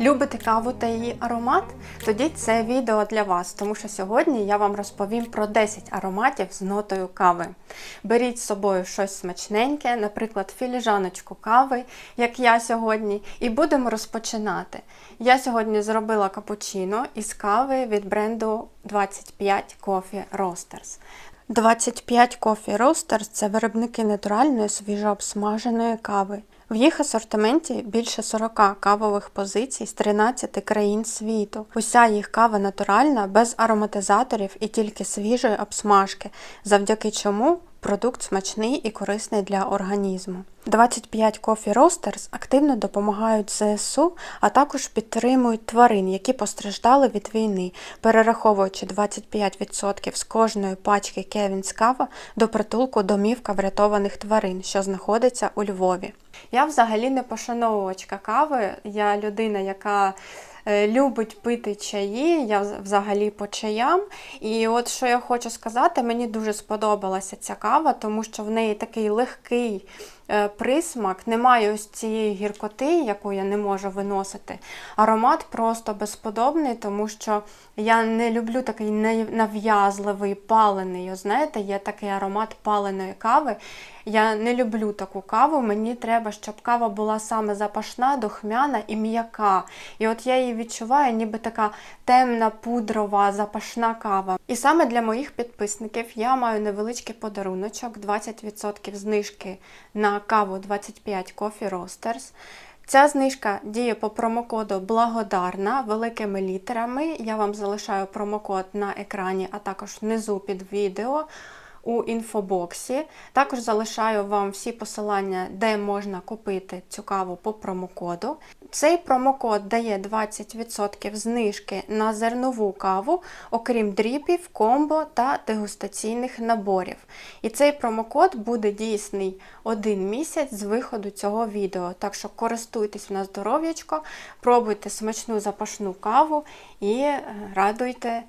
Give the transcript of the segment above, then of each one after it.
Любите каву та її аромат? Тоді це відео для вас, тому що сьогодні я вам розповім про 10 ароматів з нотою кави. Беріть з собою щось смачненьке, наприклад, філіжаночку кави, як я сьогодні, і будемо розпочинати. Я сьогодні зробила капучино із кави від бренду 25 Coffee Roasters. 25 Coffee Roasters – це виробники натуральної свіжообсмаженої кави. В їх асортименті більше 40 кавових позицій з 13 країн світу. Уся їх кава натуральна, без ароматизаторів і тільки свіжої обсмажки, завдяки чому продукт смачний і корисний для організму. 25 Coffee Roasters активно допомагають ЗСУ, а також підтримують тварин, які постраждали від війни, перераховуючи 25% з кожної пачки Кевінс Кава до притулку домівка врятованих тварин, що знаходиться у Львові. Я взагалі не пошановувачка кави. Я людина, яка любить пити чаї, я взагалі по чаям. І от що я хочу сказати, мені дуже сподобалася ця кава, тому що в неї такий легкий е, присмак, немає ось цієї гіркоти, яку я не можу виносити. Аромат просто безподобний, тому що я не люблю такий нав'язливий палений. Ось, знаєте, є такий аромат паленої кави. Я не люблю таку каву. Мені треба, щоб кава була саме запашна, духмяна і м'яка. І от я її відчуваю, ніби така темна, пудрова, запашна кава. І саме для моїх підписників я маю невеличкий подаруночок, 20% знижки на каву 25 Coffee Roasters. Ця знижка діє по промокоду Благодарна великими літерами. Я вам залишаю промокод на екрані, а також внизу під відео у інфобоксі. Також залишаю вам всі посилання, де можна купити цю каву по промокоду. Цей промокод дає 20% знижки на зернову каву, окрім дріпів, комбо та дегустаційних наборів. І цей промокод буде дійсний один місяць з виходу цього відео. Так що користуйтесь на здоров'ячко, пробуйте смачну запашну каву і радуйте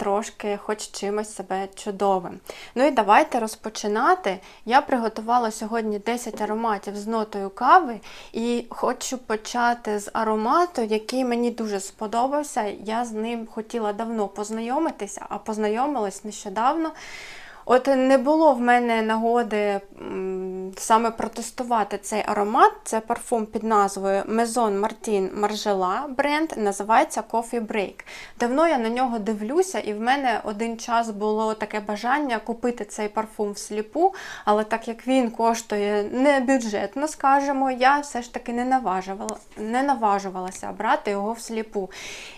трошки хоч чимось себе чудовим. Ну і давайте розпочинати. Я приготувала сьогодні 10 ароматів з нотою кави, і хочу почати з аромату, який мені дуже сподобався. Я з ним хотіла давно познайомитися, а познайомилась нещодавно. От не було в мене нагоди саме протестувати цей аромат. Це парфум під назвою Maison Martin Margiela бренд, називається Coffee Break. Давно я на нього дивлюся, і в мене один час було таке бажання купити цей парфум всліпу, але так як він коштує не бюджетно, скажімо, я все ж таки не наважувала, не наважувалася брати його всліпу.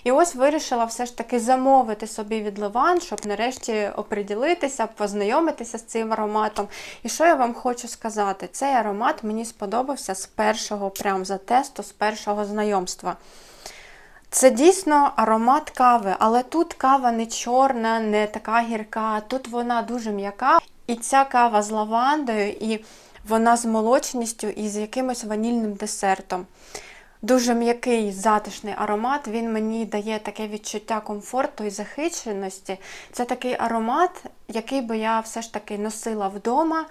І ось вирішила все ж таки замовити собі від Ливан, щоб нарешті оприділитися, познайомитися з цим ароматом. І що я вам хочу сказати? Цей аромат мені сподобався з першого, прям за тесту, з першого знайомства. Це дійсно аромат кави, але тут кава не чорна, не така гірка, тут вона дуже м'яка. І ця кава з лавандою, і вона з молочністю і з якимось ванільним десертом. Дуже м'який затишний аромат, він мені дає таке відчуття комфорту і захищеності. Це такий аромат, який би я все ж таки носила вдома.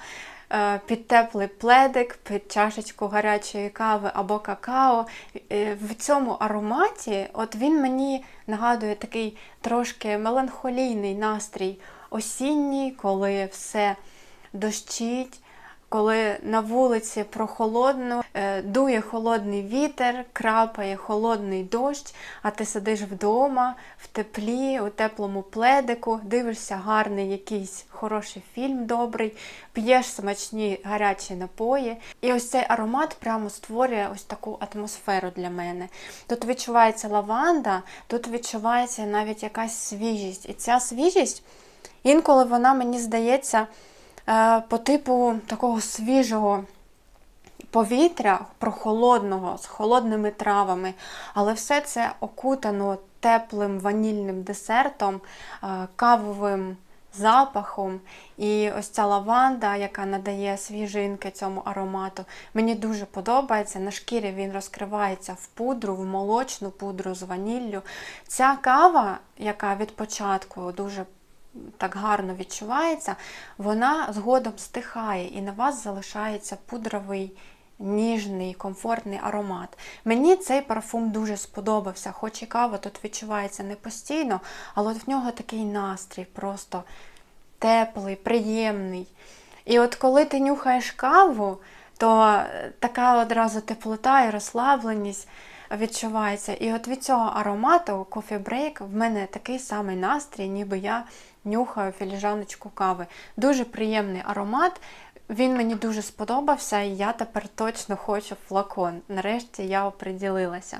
Е, під теплий пледик, під чашечку гарячої кави або какао. Е, в цьому ароматі от він мені нагадує такий трошки меланхолійний настрій осінній, коли все дощить коли на вулиці прохолодно, е, дує холодний вітер, крапає холодний дощ, а ти сидиш вдома, в теплі, у теплому пледику, дивишся гарний якийсь хороший фільм добрий, п'єш смачні гарячі напої. І ось цей аромат прямо створює ось таку атмосферу для мене. Тут відчувається лаванда, тут відчувається навіть якась свіжість. І ця свіжість, інколи вона мені здається. Е, по типу такого свіжого повітря, прохолодного, з холодними травами, але все це окутано теплим ванільним десертом, е, кавовим запахом. І ось ця лаванда, яка надає свіжинки цьому аромату, мені дуже подобається. На шкірі він розкривається в пудру, в молочну пудру з ваніллю. Ця кава, яка від початку дуже так гарно відчувається, вона згодом стихає і на вас залишається пудровий. Ніжний, комфортний аромат. Мені цей парфум дуже сподобався, хоч і кава тут відчувається не постійно, але от в нього такий настрій, просто теплий, приємний. І от коли ти нюхаєш каву, то така одразу теплота і розслабленість відчувається. І от від цього аромату Coffee Break в мене такий самий настрій, ніби я нюхаю філіжаночку кави. Дуже приємний аромат. Він мені дуже сподобався, і я тепер точно хочу флакон. Нарешті я оприділилася.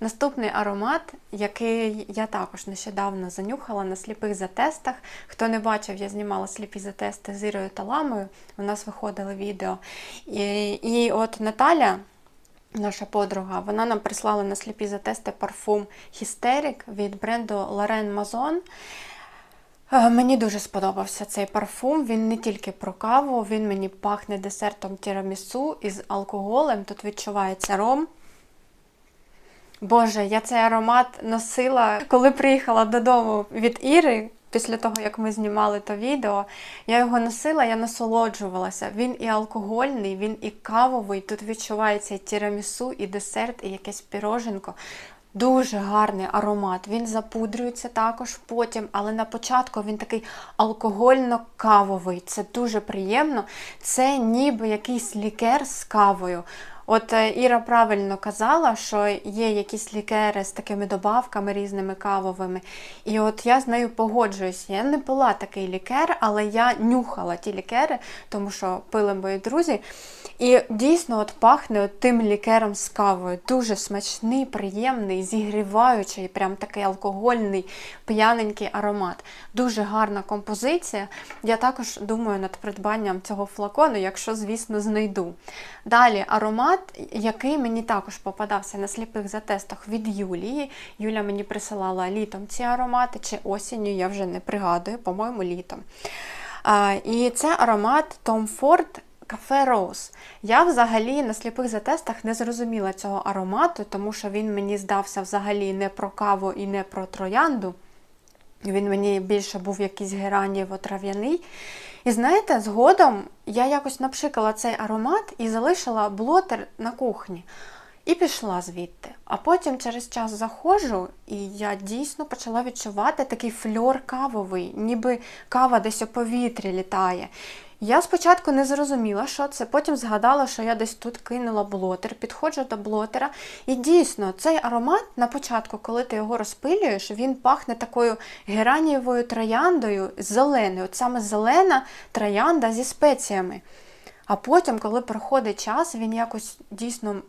Наступний аромат, який я також нещодавно занюхала на сліпих затестах. Хто не бачив, я знімала сліпі затести з Ірою та Ламою, у нас виходили відео. І, і от Наталя, наша подруга, вона нам прислала на сліпі затести парфум Hysteric від бренду Lorraine Mazon. Е, Мені дуже сподобався цей парфум. Він не тільки про каву, він мені пахне десертом тірамісу із алкоголем. Тут відчувається ром. Боже, я цей аромат носила, коли приїхала додому від Іри. Після того, як ми знімали то відео, я його носила, я насолоджувалася. Він і алкогольний, він і кавовий. Тут відчувається і тірамісу, і десерт, і якесь піроженко. Дуже гарний аромат. Він запудрюється також потім, але на початку він такий алкогольно-кавовий. Це дуже приємно. Це ніби якийсь лікер з кавою. От е, Іра правильно казала, що є якісь лікери з такими добавками різними кавовими. І от я з нею погоджуюсь. Я не пила такий лікер, але я нюхала ті лікери, тому що пили мої друзі. І дійсно от пахне от тим лікером з кавою. Дуже смачний, приємний, зігріваючий, прям такий алкогольний, п'яненький аромат. Дуже гарна композиція. Я також думаю над придбанням цього флакону, якщо, звісно, знайду. Далі аромат, який мені також попадався на сліпих затестах від Юлії. Юля мені присилала літом ці аромати, чи осінню, я вже не пригадую, по-моєму, літом. А, І це аромат Tom Ford Кафе Роуз. Я взагалі на сліпих затестах не зрозуміла цього аромату, тому що він мені здався взагалі не про каву і не про троянду. Він мені більше був якийсь геранієво-трав'яний. І знаєте, згодом я якось напшикала цей аромат і залишила блотер на кухні. І пішла звідти. А потім через час заходжу, і я дійсно почала відчувати такий фльор кавовий, ніби кава десь у повітрі літає. Я спочатку не зрозуміла, що це, потім згадала, що я десь тут кинула блотер, підходжу до блотера. І дійсно, цей аромат на початку, коли ти його розпилюєш, він пахне такою геранієвою трояндою, зеленою. От саме зелена троянда зі спеціями. А потім, коли проходить час, він якось дійсно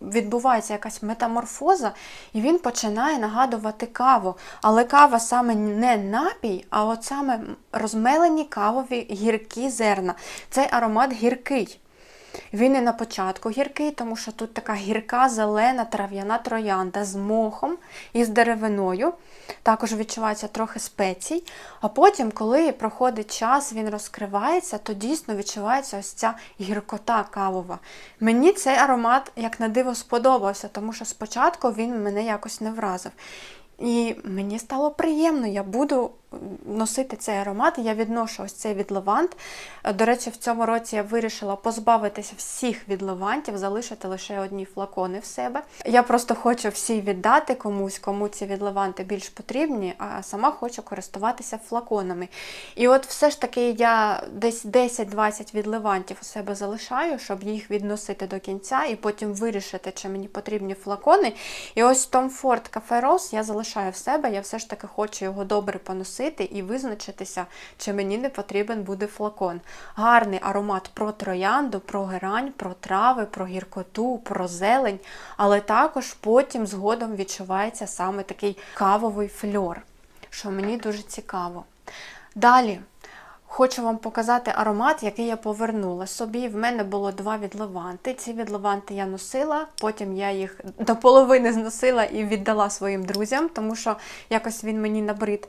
відбувається якась метаморфоза, і він починає нагадувати каву. Але кава саме не напій, а от саме розмелені кавові гіркі зерна. Цей аромат гіркий. Він і на початку гіркий, тому що тут така гірка, зелена, трав'яна троянда з мохом і з деревиною. Також відчувається трохи спецій. А потім, коли проходить час, він розкривається, то дійсно відчувається ось ця гіркота кавова. Мені цей аромат, як на диво, сподобався, тому що спочатку він мене якось не вразив. І мені стало приємно, я буду носити цей аромат. Я відношу ось цей від лавант. До речі, в цьому році я вирішила позбавитися всіх від лавантів, залишити лише одні флакони в себе. Я просто хочу всі віддати комусь, кому ці від лаванти більш потрібні, а сама хочу користуватися флаконами. І от все ж таки я десь 10-20 від лавантів у себе залишаю, щоб їх відносити до кінця і потім вирішити, чи мені потрібні флакони. І ось Tom Ford Cafe Rose я залишаю в себе, я все ж таки хочу його добре поносити і визначитися, чи мені не потрібен буде флакон. Гарний аромат про троянду, про герань, про трави, про гіркоту, про зелень, але також потім згодом відчувається саме такий кавовий фльор, що мені дуже цікаво. Далі. Хочу вам показати аромат, який я повернула собі. В мене було два відливанти. Ці відливанти я носила, потім я їх до половини зносила і віддала своїм друзям, тому що якось він мені набрид.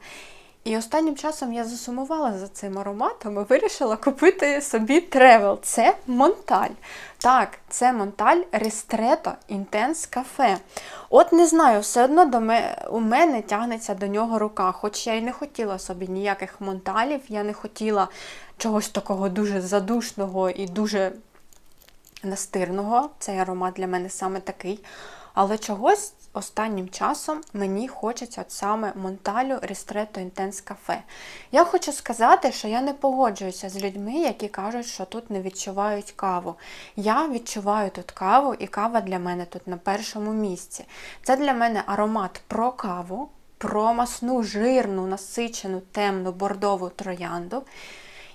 І останнім часом я засумувала за цим ароматом і вирішила купити собі тревел. Це Монталь. Так, це Монталь Ристрето Інтенс Кафе. От не знаю, все одно до мене, у мене тягнеться до нього рука. Хоч я й не хотіла собі ніяких монталів, я не хотіла чогось такого дуже задушного і дуже настирного. Цей аромат для мене саме такий. Але чогось останнім часом мені хочеться от саме Монталю Ristretto Intense Cafe. Я хочу сказати, що я не погоджуюся з людьми, які кажуть, що тут не відчувають каву. Я відчуваю тут каву, і кава для мене тут на першому місці. Це для мене аромат про каву, про масну, жирну, насичену, темну бордову троянду.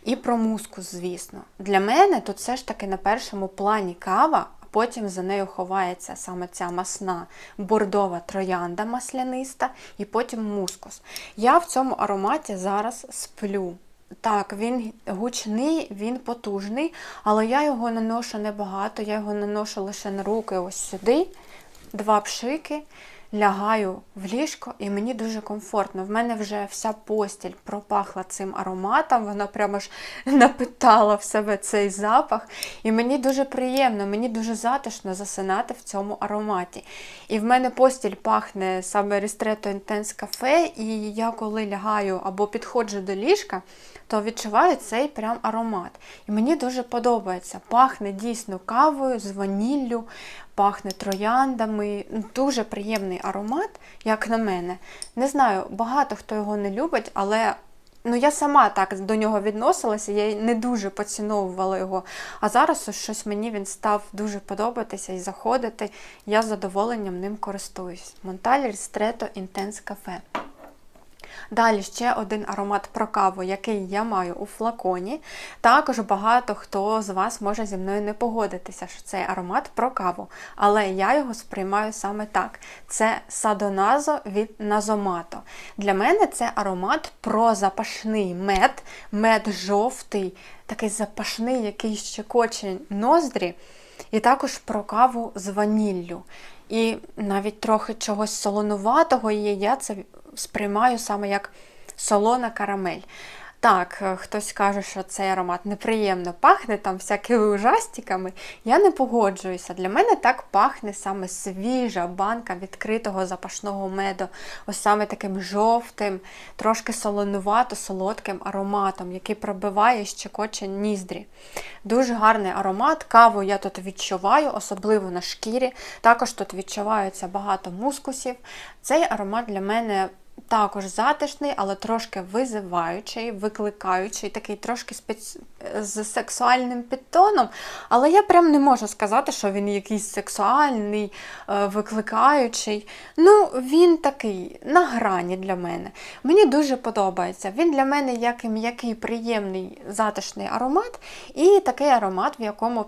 І про мускус, звісно. Для мене тут все ж таки на першому плані кава, потім за нею ховається саме ця масна бордова троянда масляниста, і потім мускус. Я в цьому ароматі зараз сплю. Так, він гучний, він потужний, але я його наношу небагато, я його наношу лише на руки ось сюди, два пшики лягаю в ліжко, і мені дуже комфортно. В мене вже вся постіль пропахла цим ароматом, вона прямо ж напитала в себе цей запах. І мені дуже приємно, мені дуже затишно засинати в цьому ароматі. І в мене постіль пахне саме Ristretto Intense Cafe, і я коли лягаю або підходжу до ліжка, то відчуваю цей прям аромат. І мені дуже подобається. Пахне дійсно кавою, з ваніллю, пахне трояндами. Дуже приємний аромат, як на мене. Не знаю, багато хто його не любить, але. Ну, я сама так до нього відносилася, я не дуже поціновувала його. А зараз щось мені він став дуже подобатися і заходити. Я з задоволенням ним користуюсь. Монталь Ristretto Intense Cafe. Далі ще один аромат про каву, який я маю у флаконі. Також багато хто з вас може зі мною не погодитися, що цей аромат про каву. Але я його сприймаю саме так. Це садоназо від Назомато. Для мене це аромат про запашний мед, мед жовтий, такий запашний, який щекоче ноздрі. І також про каву з ваніллю. І навіть трохи чогось солонуватого є, я це сприймаю саме як солона карамель. Так, е, хтось каже, що цей аромат неприємно пахне там всякими ужастиками. Я не погоджуюся. Для мене так пахне саме свіжа банка відкритого запашного меду, ось саме таким жовтим, трошки солонувато-солодким ароматом, який пробиває щекоче ніздрі. Дуже гарний аромат. Каву я тут відчуваю, особливо на шкірі. Також тут відчувається багато мускусів. Цей аромат для мене також затишний, але трошки визиваючий, викликаючий, такий трошки спец... з сексуальним підтоном. Але я прям не можу сказати, що він якийсь сексуальний, е, викликаючий. Ну, він такий на грані для мене. Мені дуже подобається. Він для мене як м'який, приємний, затишний аромат, і такий аромат, в якому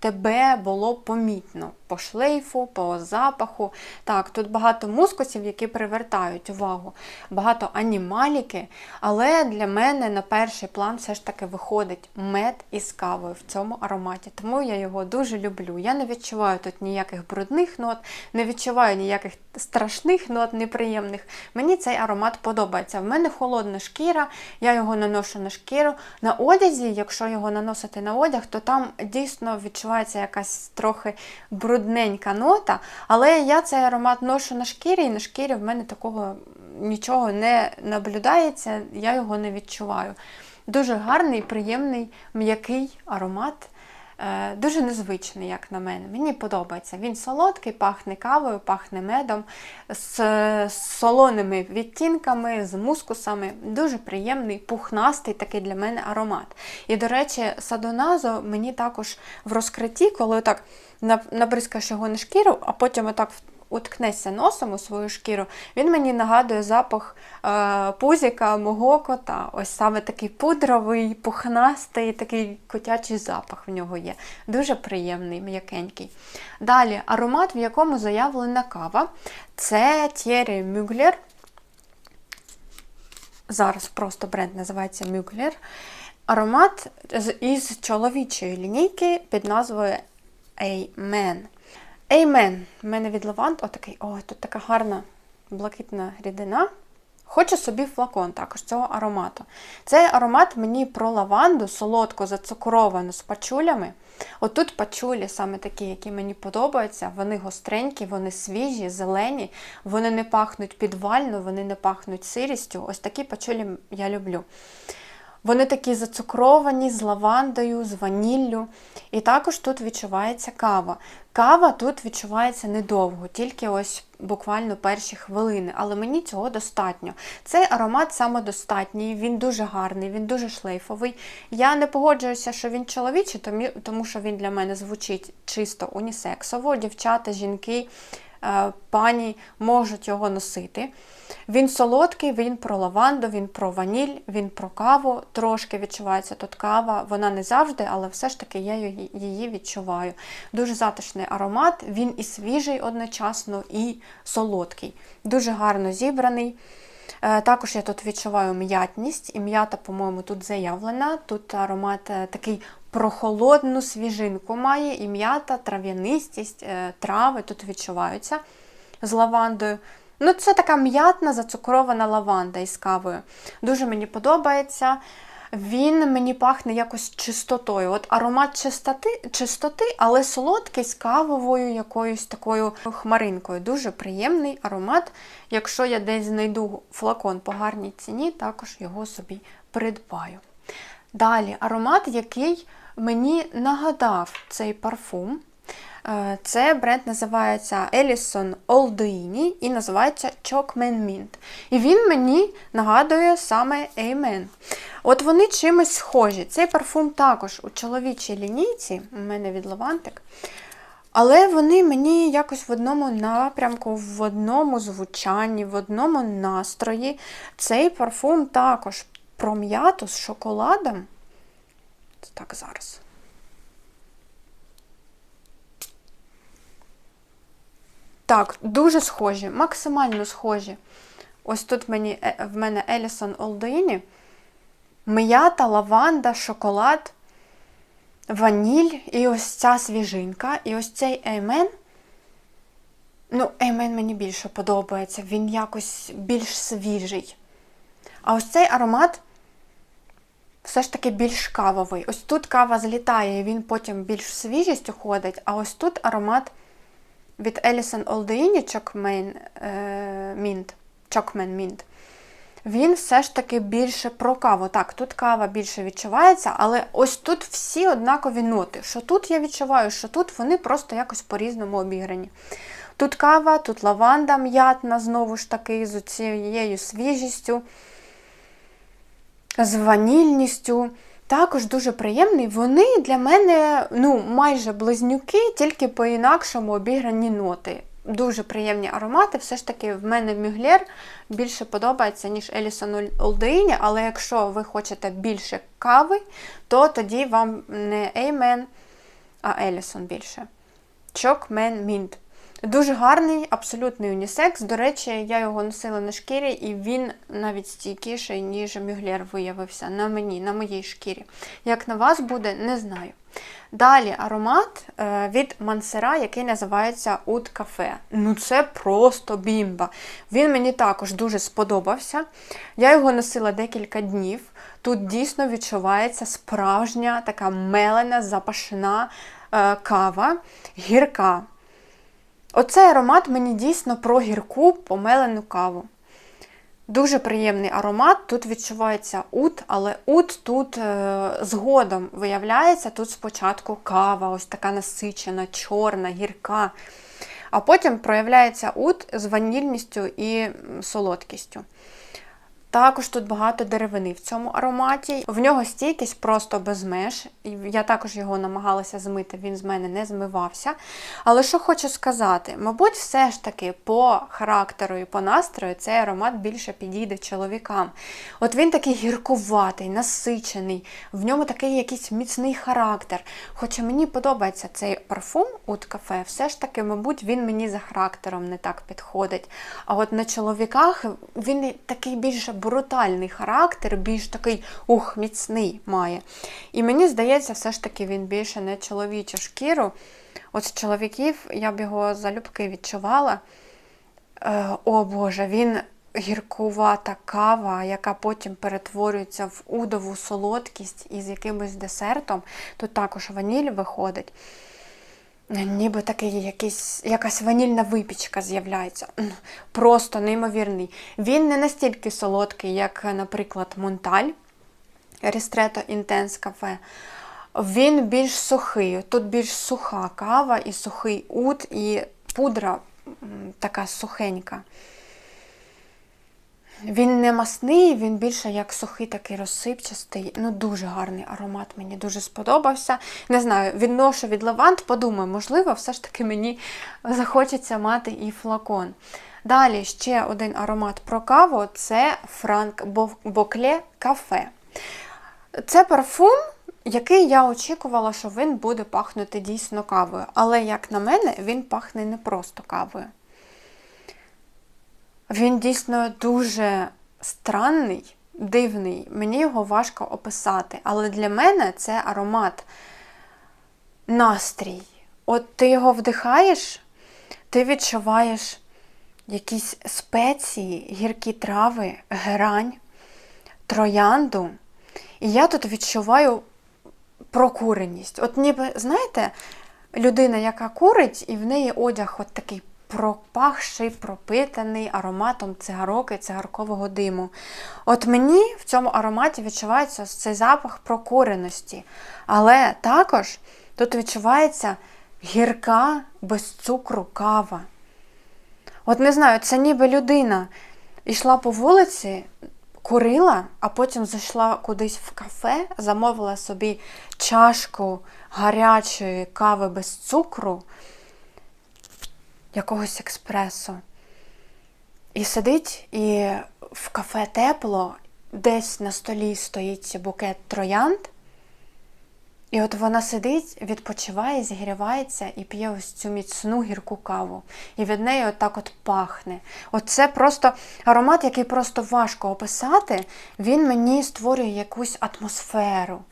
тебе було помітно по шлейфу, по запаху. Так, тут багато мускусів, які привертають увагу, багато анімаліки, але для мене на перший план все ж таки виходить мед із кавою в цьому ароматі. Тому я його дуже люблю. Я не відчуваю тут ніяких брудних нот, не відчуваю ніяких страшних нот, неприємних. Мені цей аромат подобається. В мене холодна шкіра, я його наношу на шкіру. На одязі, якщо його наносити на одяг, то там дійсно відчувається якась трохи брудненька нота, але я цей аромат ношу на шкірі, і на шкірі в мене такого нічого не наблюдається, я його не відчуваю. Дуже гарний, приємний, м'який аромат. Е, дуже незвичний, як на мене. Мені подобається. Він солодкий, пахне кавою, пахне медом, з солоними відтінками, з мускусами. Дуже приємний, пухнастий такий для мене аромат. І, до речі, садоназо мені також в розкритті, коли так набризкаєш його на шкіру, а потім отак уткнешся носом у свою шкіру, він мені нагадує запах е, пузіка мого кота. Ось саме такий пудровий, пухнастий, такий котячий запах в нього є. Дуже приємний, м'якенький. Далі аромат, в якому заявлена кава, це Thierry Mugler. Зараз просто бренд називається Mugler. Аромат із чоловічої лінійки під назвою Amen. Amen. У мене від лаванд отакий. О, тут така гарна блакитна рідина. Хочу собі флакон також цього аромату. Цей аромат мені про лаванду, солодко зацукровану з пачулями. Отут пачулі саме такі, які мені подобаються, вони гостренькі, вони свіжі, зелені, вони не пахнуть підвально, вони не пахнуть сирістю. Ось такі пачулі я люблю. Вони такі зацукровані з лавандою, з ваніллю. І також тут відчувається кава. Кава тут відчувається недовго, тільки ось буквально перші хвилини, але мені цього достатньо. Цей аромат самодостатній, він дуже гарний, він дуже шлейфовий. Я не погоджуюся, що він чоловічий, тому що він для мене звучить чисто унісексово. Дівчата, жінки, пані можуть його носити. Він солодкий, він про лаванду, він про ваніль, він про каву. Трошки відчувається тут кава. Вона не завжди, але все ж таки я її відчуваю. Дуже затишний аромат, він і свіжий одночасно, і солодкий. Дуже гарно зібраний. Е, також я тут відчуваю м'ятність, і м'ята, по-моєму, тут заявлена. Тут аромат е, такий прохолодну свіжинку має, і м'ята, трав'янистість, е, трави тут відчуваються з лавандою. Ну, це така м'ятна зацукрована лаванда із кавою. Дуже мені подобається. Він мені пахне якось чистотою. От аромат чистоти, чистоти, але солодкий з кавовою якоюсь такою хмаринкою. Дуже приємний аромат. Якщо я десь знайду флакон по гарній ціні, також його собі придбаю. Далі аромат, який мені нагадав цей парфум. Е, це бренд називається Ellison Olduini і називається Chokman Mint. І він мені нагадує саме Amen. От вони чимось схожі. Цей парфум також у чоловічій лінійці, у мене від Лавантик. Але вони мені якось в одному напрямку, в одному звучанні, в одному настрої. Цей парфум також про м'яту з шоколадом. Так, зараз. Так, дуже схожі, максимально схожі. Ось тут мені, е, в мене Елісон Олдоїні. М'ята, лаванда, шоколад, ваніль і ось ця свіжинка. І ось цей еймен. Ну, еймен мені більше подобається, він якось більш свіжий. А ось цей аромат все ж таки більш кавовий. Ось тут кава злітає, і він потім більш свіжість уходить, а ось тут аромат від Чокмен Мінт. Чокмен Мінт. Він все ж таки більше про каву. Так, тут кава більше відчувається, але ось тут всі однакові ноти. Що тут я відчуваю, що тут вони просто якось по-різному обіграні. Тут кава, тут лаванда м'ятна, знову ж таки, з цією свіжістю, з ванільністю також дуже приємний. Вони для мене ну, майже близнюки, тільки по-інакшому обіграні ноти. Дуже приємні аромати. Все ж таки, в мене Мюглєр більше подобається, ніж Елісон Олдеїні, але якщо ви хочете більше кави, то тоді вам не Еймен, а Елісон більше. Чокмен Мінт. Дуже гарний, абсолютний унісекс. До речі, я його носила на шкірі, і він навіть стійкіший, ніж мюглєр виявився на мені, на моїй шкірі. Як на вас буде, не знаю. Далі аромат е, від Мансера, який називається Ут Кафе. Ну, це просто бімба. Він мені також дуже сподобався. Я його носила декілька днів. Тут дійсно відчувається справжня така мелена, запашна е, кава, гірка. Оцей аромат мені дійсно про гірку помелену каву. Дуже приємний аромат, тут відчувається ут, але ут тут е, згодом виявляється, тут спочатку кава, ось така насичена, чорна, гірка. А потім проявляється ут з ванільністю і солодкістю. Також тут багато деревини в цьому ароматі. В нього стійкість просто без меж. Я також його намагалася змити, він з мене не змивався. Але що хочу сказати, мабуть, все ж таки по характеру і по настрою цей аромат більше підійде чоловікам. От він такий гіркуватий, насичений, в ньому такий якийсь міцний характер. Хоча мені подобається цей парфум Ут кафе, все ж таки, мабуть, він мені за характером не так підходить. А от на чоловіках він такий більше брутальний характер, більш такий ух, міцний має. І мені здається, все ж таки він більше не чоловічу шкіру. От з чоловіків я б його залюбки відчувала. Е, о Боже, він гіркувата кава, яка потім перетворюється в удову солодкість із якимось десертом. Тут також ваніль виходить. Ніби такий якийсь, якась ванільна випічка з'являється. Просто неймовірний. Він не настільки солодкий, як, наприклад, Монталь Рістрето Інтенс кафе. Він більш сухий. Тут більш суха кава і сухий ут, і пудра така сухенька. Він не масний, він більше як сухий, такий розсипчастий. Ну, дуже гарний аромат, мені дуже сподобався. Не знаю, відношу від лавант, подумаю, можливо, все ж таки мені захочеться мати і флакон. Далі ще один аромат про каву це Франк Бокле Кафе. Це парфум, який я очікувала, що він буде пахнути дійсно кавою. Але, як на мене, він пахне не просто кавою. Він дійсно дуже странний, дивний. Мені його важко описати. Але для мене це аромат настрій. От ти його вдихаєш, ти відчуваєш якісь спеції, гіркі трави, герань, троянду. І я тут відчуваю прокуреність. От ніби, знаєте, людина, яка курить, і в неї одяг от такий пропахший, пропитаний ароматом цигарок і цигаркового диму. От мені в цьому ароматі відчувається цей запах прокуреності. Але також тут відчувається гірка без цукру кава. От не знаю, це ніби людина йшла по вулиці, курила, а потім зайшла кудись в кафе, замовила собі чашку гарячої кави без цукру, якогось експресо. І сидить, і в кафе тепло, десь на столі стоїть букет троянд. І от вона сидить, відпочиває, зігрівається і п'є ось цю міцну гірку каву. І від неї отак от пахне. Оце просто аромат, який просто важко описати, він мені створює якусь атмосферу.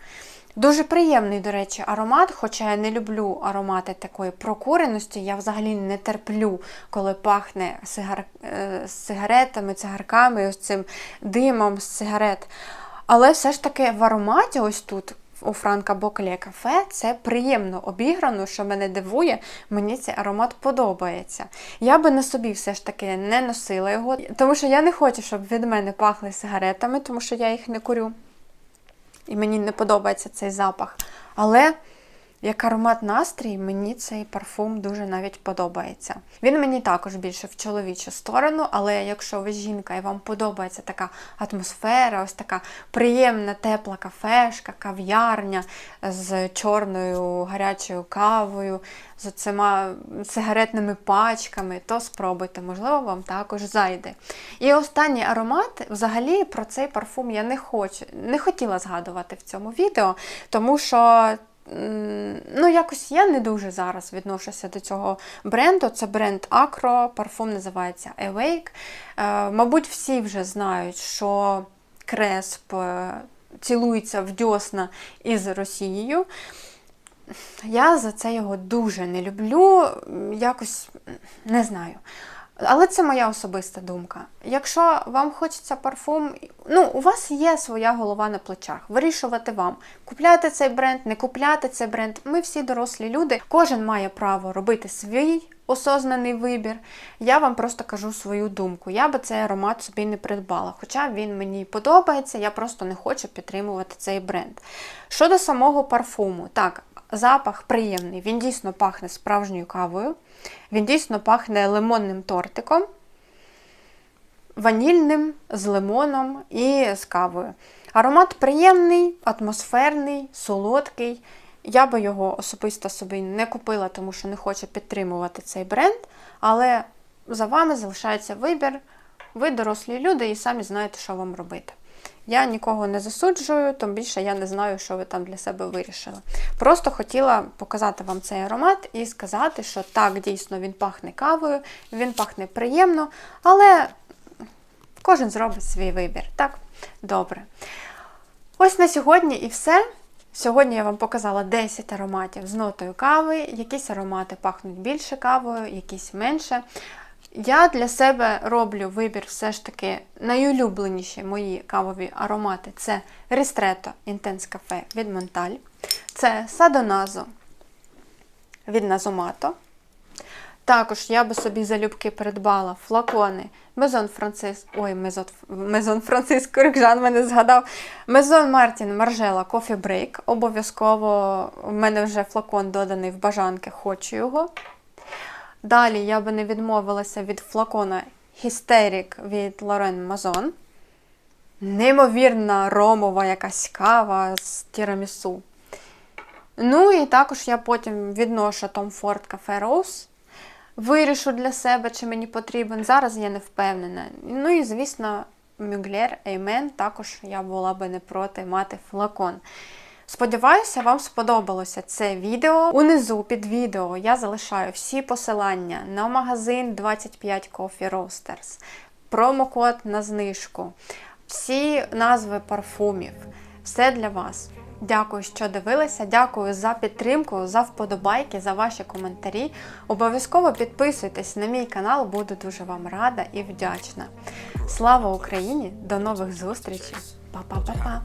Дуже приємний, до речі, аромат, хоча я не люблю аромати такої прокуреності, я взагалі не терплю, коли пахне сигар... е, сигаретами, цигарками, ось цим димом з сигарет. Але все ж таки в ароматі, ось тут, у Франка Боклє кафе, це приємно обіграно, що мене дивує, мені цей аромат подобається. Я би на собі все ж таки не носила його, тому що я не хочу, щоб від мене пахли сигаретами, тому що я їх не курю і мені не подобається цей запах. Але як аромат настрій, мені цей парфум дуже навіть подобається. Він мені також більше в чоловічу сторону, але якщо ви жінка і вам подобається така атмосфера, ось така приємна, тепла кафешка, кав'ярня з чорною гарячою кавою, з цими сигаретними пачками, то спробуйте, можливо, вам також зайде. І останній аромат, взагалі, про цей парфум я не хочу, не хотіла згадувати в цьому відео, тому що ну, якось я не дуже зараз відношуся до цього бренду. Це бренд Acro, парфум називається Awake. Е, мабуть, всі вже знають, що Кресп цілується в дьосна із Росією. Я за це його дуже не люблю, якось не знаю. Але це моя особиста думка. Якщо вам хочеться парфум, ну, у вас є своя голова на плечах. Вирішувати вам, купляти цей бренд, не купляти цей бренд. Ми всі дорослі люди, кожен має право робити свій осознаний вибір. Я вам просто кажу свою думку. Я би цей аромат собі не придбала. Хоча він мені подобається, я просто не хочу підтримувати цей бренд. Щодо самого парфуму, так, запах приємний, він дійсно пахне справжньою кавою. Він дійсно пахне лимонним тортиком, ванільним з лимоном і з кавою. Аромат приємний, атмосферний, солодкий. Я би його особисто собі не купила, тому що не хочу підтримувати цей бренд. Але за вами залишається вибір. Ви дорослі люди і самі знаєте, що вам робити. Я нікого не засуджую, тим більше я не знаю, що ви там для себе вирішили. Просто хотіла показати вам цей аромат і сказати, що так, дійсно, він пахне кавою, він пахне приємно, але кожен зробить свій вибір. Так, добре. Ось на сьогодні і все. Сьогодні я вам показала 10 ароматів з нотою кави. Якісь аромати пахнуть більше кавою, якісь менше. Я для себе роблю вибір все ж таки найулюбленіші мої кавові аромати це Ristretto Intense Cafe від Монталь, це Садоназо від Назомато. Також я би собі залюбки придбала флакони Мезон Франциск. Ой, Мезон, Мезон Франциск Корикжан мене згадав. Мезон Мартін Маржела Coffee Break. Обов'язково в мене вже флакон доданий в бажанки, хочу його. Далі я би не відмовилася від флакона Hysteric від Лорен Мазон. Неймовірна ромова якась кава з тірамісу. Ну і також я потім відношу Tom Ford Cafe Rose. Вирішу для себе, чи мені потрібен. Зараз я не впевнена. Ну і, звісно, Мюглер Еймен також я була би не проти мати флакон. Сподіваюся, вам сподобалося це відео. Унизу під відео я залишаю всі посилання на магазин 25 Coffee Roasters, промокод на знижку, всі назви парфумів. Все для вас. Дякую, що дивилися. Дякую за підтримку, за вподобайки, за ваші коментарі. Обов'язково підписуйтесь на мій канал, буду дуже вам рада і вдячна. Слава Україні! До нових зустрічей! Па-па-па-па!